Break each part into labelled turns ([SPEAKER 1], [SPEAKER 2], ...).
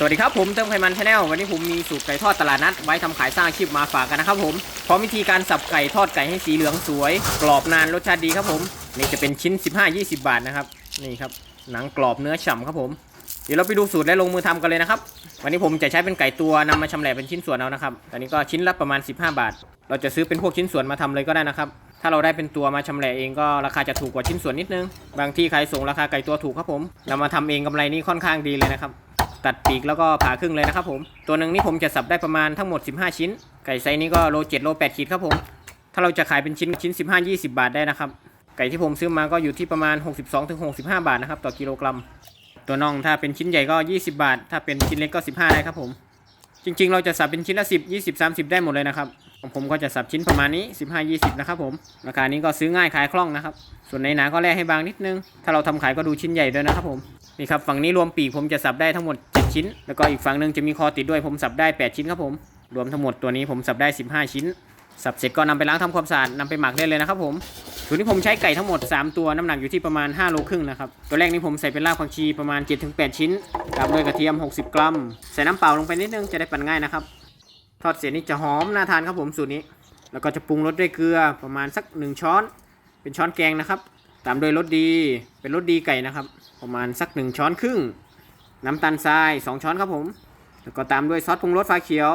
[SPEAKER 1] สวัสดีครับผมเติมไขมันชาแนลวันนี้ผมมีสูตรไก่ทอดตลาดนัด ไว้ทำขายสร้างอาชีพมาฝากกันนะครับผมพร้อมวิธีการสับไก่ทอดไก่ให้สีเหลืองสวย กรอบนานรสชาติดีครับผม นี่จะเป็นชิ้น 15-20 บาทนะครับนี่ครับหนังกรอบเนื้อฉ่ำครับผม เดี๋ยวเราไปดูสูตรและลงมือทำกันเลยนะครับวันนี้ผมจะใช้เป็นไก่ตัวนำมาชำแหละเป็นชิ้นส่วนเอานะครับตอนนี้ก็ชิ้นละประมาณ 15 บาท เราจะซื้อเป็นพวกชิ้นส่วนมาทำเลยก็ได้นะครับถ้าเราได้เป็นตัวมาชำแหละเองก็ราคาจะถูกกว่าชิ้นส่วนนิดนึง บางที่ใครส่งราคาไก่ตัวถูกครับผมนำมาทำเองกำไรนี่ค่อนข้างดีเลยนะครับ ตัดปีกแล้วก็ผ่าครึ่งเลยนะครับผมตัวหนึ่งนี่ผมจะสับได้ประมาณทั้งหมด 15 ชิ้น ไก่ไซส์นี้ก็โล7โล8ขีดครับผมถ้าเราจะขายเป็นชิ้นชิ้น 15 20 บาทได้นะครับไก่ที่ผมซื้อมาก็อยู่ที่ประมาณ 62-65 บาทนะครับต่อกิโลกรัม ตัวน่องถ้าเป็นชิ้นใหญ่ก็ 20 บาท ถ้าเป็นชิ้นเล็กก็ 15ได้ครับผมจริง ๆ เราจะสับเป็นชิ้นละ 10 20 30 ได้หมดเลยนะครับของผมก็จะสับชิ้นประมาณนี้ 15 20 นะครับผมราคานี้ก็ซื้อง่ายขายคล่องนะครับ ส่วนในหนาก็แลกให้บางนิดนึง ถ้าเราทำขายก็ดูชิ้นใหญ่ด้วยนะครับผมนี่ครับฝั่งนี้รวมปีกผมจะสับได้ทั้งหมด ชิ้น แล้วก็อีกฝั่งหนึ่งจะมีคอติดด้วยผมสับได้ 8 ชิ้นครับผม รวมทั้งหมดตัวนี้ผมสับได้ 15 ชิ้น สับเสร็จก็นำไปล้างทำความสะอาดนำไปหมักได้เลยนะครับผมส่วนี้ผมใช้ไก่ทั้งหมด 3 ตัวน้ำหนักอยู่ที่ประมาณ5โลครึ่งนะครับ ตัวแรกนี้ผมใส่เป็นรากผักชีประมาณ 7-8 ชิ้นตามด้วยกระเทียม 60 กรัม ใส่น้ำเปล่าลงไปนิดนึงจะได้ปั่นง่ายนะครับ ทอดเสร็จนี่จะหอมน่าทานครับผมสูตรนี้ แล้วก็จะปรุงรสด้วยเกลือประมาณสัก 1 ช้อน เป็นช้อนแกงนะครับ ตามด้วยรสดี เป็นรสดีไก่นะครับ ประมาณสัก 1 ช้อนครึ่ง น้ำตาลทราย 2 ช้อนครับผม แล้วก็ตามด้วยซอสปรุงรสฟ้าเขียว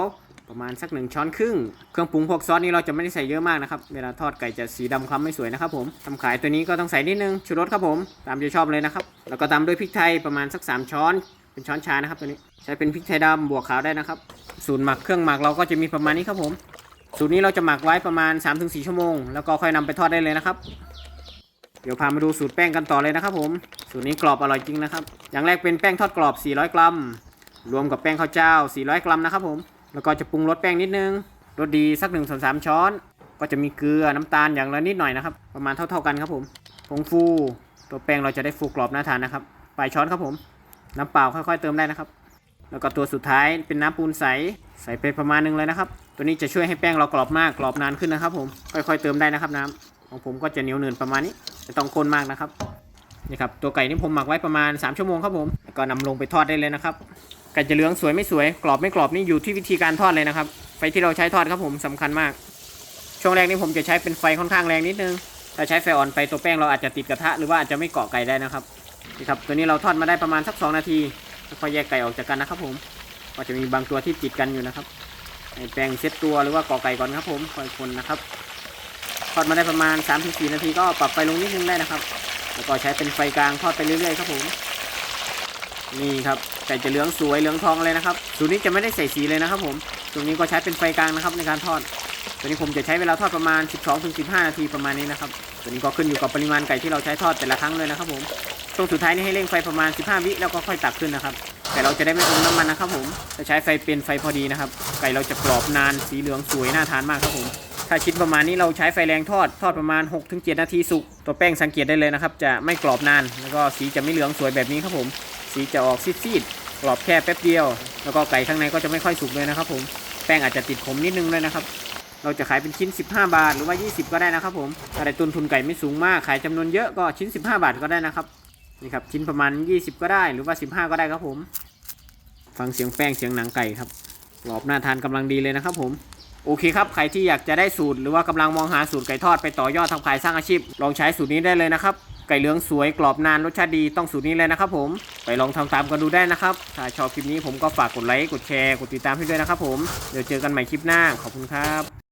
[SPEAKER 1] ประมาณสักหนึ่งช้อนครึ่ง เครื่องปรุงพวกซอสนี้เราจะไม่ได้ใส่เยอะมากนะครับ เวลาทอดไก่จะสีดำคล้ำไม่สวยนะครับผมทำขายตัวนี้ก็ต้องใส่นิดนึง ชูรสครับผม ตามใจชอบเลยนะครับ แล้วก็ตามด้วยพริกไทยประมาณสัก 3 ช้อน เป็นช้อนชานะครับตัวนี้ ใช้เป็นพริกไทยดำบวกขาวได้นะครับ สูตรหมักเครื่องหมักเราก็จะมีประมาณนี้ครับผม สูตรนี้เราจะหมักไว้ประมาณ 3-4 ชั่วโมง แล้วก็ค่อยนำไปทอดได้เลยนะครับ เดี๋ยวพามาดูสูตรแป้งกันต่อเลยนะครับผม สูตรนี้กรอบอร่อยจริงนะครับ อย่างแรกเป็นแป้งทอดกรอบ 400 กรัม รวมกับแป้งข้าวเจ้า 400 กรัมนะครับผม แล้วก็จะปรุงรสแป้งนิดนึง รสดีสัก1นึ่งส่วนสามช้อน ก็จะมีเกลือน้ำตาลอย่างละนิดหน่อยนะครับ ประมาณเท่า ๆกันครับผม ผงฟู ตัวแป้งเราจะได้ฟูกรอบน่าทานนะครับปลายช้อนครับผม น้ำเปล่าค่อยๆเติมได้นะครับ แล้วก็ตัวสุดท้ายเป็นน้ำปูนใส ใส่ไปประมาณนึงเลยนะครับ ตัวนี้จะช่วยให้แป้งเรากรอบมากกรอบนานขึ้นนะครับผม ค่อยๆเติมได้นะครับน้ำ ของผมก็จะเหนียวหนืนประมาณนี้ไม่ต้องข้นมากนะครับนี่ครับตัวไก่นี่ผมหมักไว้ประมาณ 3 ชั่วโมงครับผมก็นำลงไปทอดได้เลยนะครับไก่จะเหลืองสวยไม่สวยกรอบไม่กรอบนี่อยู่ที่วิธีการทอดเลยนะครับไฟที่เราใช้ทอดครับผมสำคัญมาก ช่วงแรกนี่ผมจะใช้เป็นไฟค่อนข้างแรงนิดนึงถ้าใช้ไฟอ่อนไปตัวแป้งเราอาจจะติดกระทะหรือว่าอาจจะไม่เกาะไก่ได้นะครับนี่ครับตัวนี้เราทอดมาได้ประมาณสัก 2 นาทีค่อยๆแยกไก่ออกจากกันนะครับผมก็จะมีบางตัวที่ติดกันอยู่นะครับให้แป้งเซ็ตตัวหรือว่าเกาะไก่ก่อนครับผมค่อยคนนะครับ ทอดมาได้ประมาณ 3-4 นาทีก็ปรับไฟลงนิดนึงได้นะครับ แล้วก็ใช้เป็นไฟกลางทอดไปเรื่อยๆครับผม นี่ครับไก่จะเหลืองสวยเหลืองทองเลยนะครับ สูตรนี้จะไม่ได้ใส่สีเลยนะครับ ผมตรงนี้ก็ใช้เป็นไฟกลางนะครับในการทอด ตัวนี้ผมจะใช้เวลาทอดประมาณ 12-15 นาทีประมาณนี้นะครับ ตัวนี้ก็ขึ้นอยู่กับปริมาณไก่ที่เราใช้ทอดแต่ละครั้งเลยนะครับ ผมช่วงสุดท้ายนี่ให้เร่งไฟประมาณ 15 วิแล้วก็ค่อยตักขึ้นนะครับแต่เราจะได้ไม่อมน้ำมันนะครับผมจะใช้ไฟเป็นไฟพอดีนะครับ ไก่เราจะกรอบนานสีเหลืองสวยน่าทานมากครับผม ถ้าชิ้นประมาณนี้เราใช้ไฟแรงทอดทอดประมาณ 6-7 นาทีสุก ตัวแป้งสังเกตได้เลยนะครับ จะไม่กรอบนาน แล้วก็สีจะไม่เหลืองสวยแบบนี้ครับผม สีจะออกซีดๆกรอบแค่แป๊บเดียว แล้วก็ไก่ข้างในก็จะไม่ค่อยสุกเลยนะครับผมแป้งอาจจะติดขมนิดนึงเลยนะครับเราจะขายเป็นชิ้น 15 บาทหรือว่า 20 ก็ได้นะครับผมถ้าได้ต้นทุนไก่ไม่สูงมาก ขายจำนวนเยอะก็ชิ้น 15 บาทก็ได้นะครับ นี่ครับชิ้นประมาณ 20 ก็ได้หรือว่า 15 ก็ได้ครับผม ฟังเสียงแป้งเสียงหนังไก่ครับกรอบน่าทานกำลังดีเลยนะครับผม โอเคครับ ใครที่อยากจะได้สูตร หรือว่ากำลังมองหาสูตรไก่ทอดไปต่อยอดทำขายสร้างอาชีพ ลองใช้สูตรนี้ได้เลยนะครับ ไก่เหลืองสวยกรอบนานรสชาติดีต้องสูตรนี้เลยนะครับผม ไปลองทำตามกันดูได้นะครับ ถ้าชอบคลิปนี้ผมก็ฝากกดไลค์ กดแชร์ กดติดตามให้ด้วยนะครับผม เดี๋ยวเจอกันใหม่คลิปหน้า ขอบคุณครับ